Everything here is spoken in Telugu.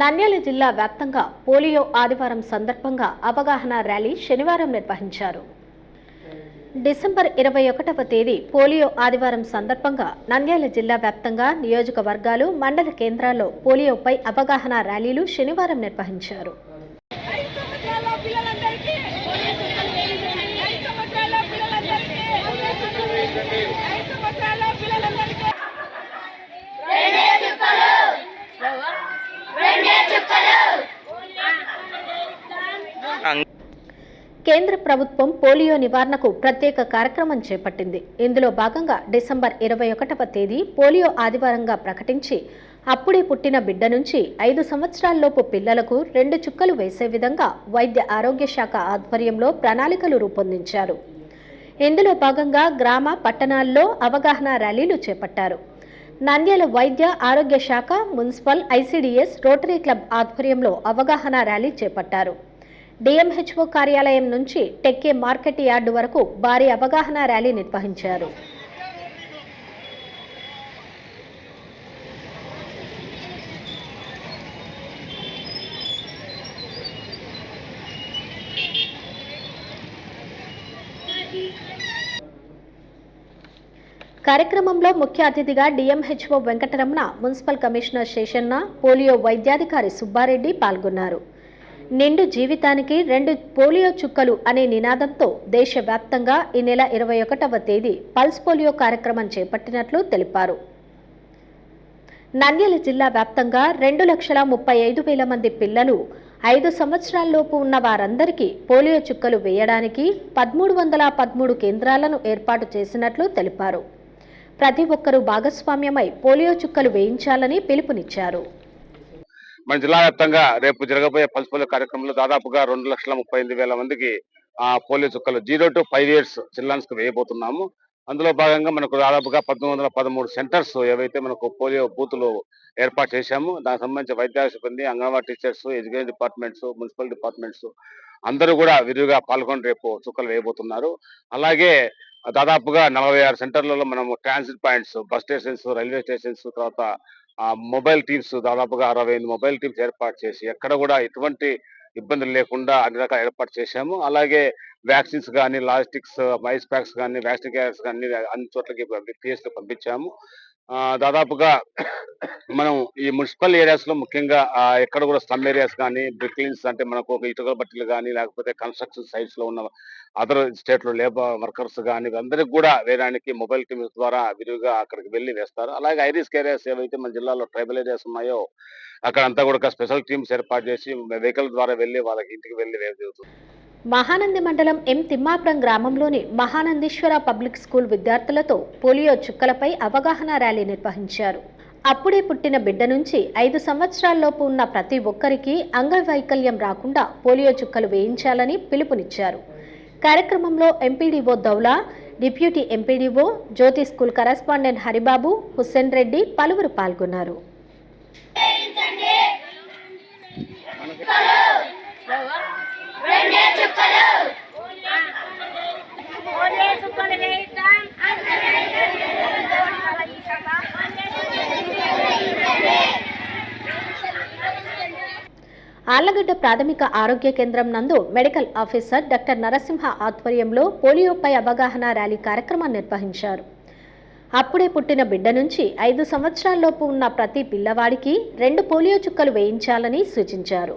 నంద్యాల జిల్లా వ్యాప్తంగా పోలియో ఆదివారం సందర్భంగా అవగాహన ర్యాలీ శనివారం నిర్వహించారు. డిసెంబర్ ఇరవై ఒకటవ తేదీ పోలియో ఆదివారం సందర్భంగా నంద్యాల జిల్లా వ్యాప్తంగా నియోజకవర్గాలు మండల కేంద్రాల్లో పోలియోపై అవగాహన ర్యాలీలు శనివారం నిర్వహించారు. కేంద్ర ప్రభుత్వం పోలియో నివారణకు ప్రత్యేక కార్యక్రమం చేపట్టింది. ఇందులో భాగంగా డిసెంబర్ ఇరవై ఒకటవ తేదీ పోలియో ఆదివారంగా ప్రకటించి అప్పుడే పుట్టిన బిడ్డ నుంచి ఐదు సంవత్సరాల్లోపు పిల్లలకు రెండు చుక్కలు వేసే విధంగా వైద్య ఆరోగ్య శాఖ ఆధ్వర్యంలో ప్రణాళికలు రూపొందించారు. ఇందులో భాగంగా గ్రామ పట్టణాల్లో అవగాహన ర్యాలీలు చేపట్టారు. నంద్యాల వైద్య ఆరోగ్య శాఖ మున్సిపల్ ఐసీడీఎస్ రోటరీ క్లబ్ ఆధ్వర్యంలో అవగాహన ర్యాలీ చేపట్టారు. డిఎంహెచ్ఓ కార్యాలయం నుంచి టెక్కే మార్కెట్ యార్డు వరకు భారీ అవగాహన ర్యాలీ నిర్వహించారు. కార్యక్రమంలో ముఖ్య అతిథిగా DMHO Venkataramana municipal commissioner Seshanna polio వైద్యాధికారి సుబ్బారెడ్డి పాల్గొన్నారు. నిండు జీవితానికి రెండు పోలియో చుక్కలు అనే నినాదంతో దేశవ్యాప్తంగా ఈ నెల ఇరవై ఒకటవ తేదీ పల్స్ పోలియో కార్యక్రమం చేపట్టినట్లు తెలిపారు. నంద్యాల జిల్లా వ్యాప్తంగా రెండు లక్షల ముప్పై ఐదు వేల మంది పిల్లలు ఐదు సంవత్సరాల్లోపు ఉన్న వారందరికీ పోలియో చుక్కలు వేయడానికి పదమూడు వందల పదమూడు కేంద్రాలను ఏర్పాటు చేసినట్లు తెలిపారు. ప్రతి ఒక్కరూ భాగస్వామ్యమై పోలియో చుక్కలు వేయించాలని పిలుపునిచ్చారు. మన జిల్లా వ్యాప్తంగా రేపు జరగబోయే పల్స్ పోలియో కార్యక్రమంలో దాదాపుగా రెండు లక్షల ముప్పై ఎనిమిది వేల మందికి ఆ పోలియో చుక్కలు zero to five years childrens వేయబోతున్నాము. అందులో భాగంగా మనకు దాదాపుగా పద్దెనిమిది పదమూడు సెంటర్స్ ఏవైతే మనకు పోలియో బూతులు ఏర్పాటు చేశాము దానికి సంబంధించి వైద్య సిబ్బంది anganwadi teachers education departments municipal departments అందరూ కూడా విరివిగా పాల్గొని రేపు చుక్కలు వేయబోతున్నారు. అలాగే దాదాపుగా నలభై ఆరు సెంటర్లలో మనము transit points bus stations railway stations తర్వాత మొబైల్ టీమ్స్ దాదాపుగా అరవై ఎనిమిది మొబైల్ టీమ్స్ ఏర్పాటు చేసి ఎక్కడ కూడా ఎటువంటి ఇబ్బందులు లేకుండా అన్ని రకాల ఏర్పాటు చేశాము. అలాగే వ్యాక్సిన్స్ కానీ లాజిస్టిక్స్ మైస్ ప్యాక్స్ కానీ వ్యాక్సిన్ క్యారెట్స్ కానీ అన్ని చోట్లకి పిఎస్ పంపించాము. దాదాపుగా మనం ఈ మున్సిపల్ ఏరియాస్లో ముఖ్యంగా ఎక్కడ కూడా స్లమ్ ఏరియాస్ కానీ బ్రిక్లిన్స్ అంటే మనకు ఒక ఇటుకల బట్టలు కానీ లేకపోతే కన్స్ట్రక్షన్ సైట్స్లో ఉన్న అదర్ స్టేట్లో లేబర్ వర్కర్స్ కానీ అందరికి కూడా వేయడానికి మొబైల్ టీమ్స్ ద్వారా విరివిగా అక్కడికి వెళ్ళి వేస్తారు. అలాగే ఐరిస్ ఏరియాస్ ఏవైతే మన జిల్లాలో ట్రైబల్ ఏరియాస్ ఉన్నాయో అక్కడ అంతా కూడా స్పెషల్ టీమ్స్ ఏర్పాటు చేసి వెహికల్ ద్వారా వెళ్ళి వాళ్ళకి ఇంటికి వెళ్ళి వేయజరుగుతుంది మహానంది మండలం ఎం. తిమ్మాపురం గ్రామంలోని మహానందీశ్వర పబ్లిక్ స్కూల్ విద్యార్థులతో పోలియో చుక్కలపై అవగాహన ర్యాలీ నిర్వహించారు. అప్పుడే పుట్టిన బిడ్డ నుంచి ఐదు సంవత్సరాల్లోపు ఉన్న ప్రతి ఒక్కరికి అంగవైకల్యం రాకుండా పోలియో చుక్కలు వేయించాలని పిలుపునిచ్చారు. కార్యక్రమంలో MPDO Daula deputy MPDO Jyothi school correspondent Haribabu Hussain Reddy పలువురు పాల్గొన్నారు. ఆళ్ళగడ్డ ప్రాథమిక ఆరోగ్య కేంద్రం నందు మెడికల్ ఆఫీసర్ డాక్టర్ నరసింహ ఆధ్వర్యంలో పోలియోపై అవగాహన ర్యాలీ కార్యక్రమం నిర్వహించారు. అప్పుడే పుట్టిన బిడ్డ నుంచి ఐదు సంవత్సరాల్లోపు ఉన్న ప్రతి పిల్లవాడికి రెండు పోలియో చుక్కలు వేయించాలని సూచించారు.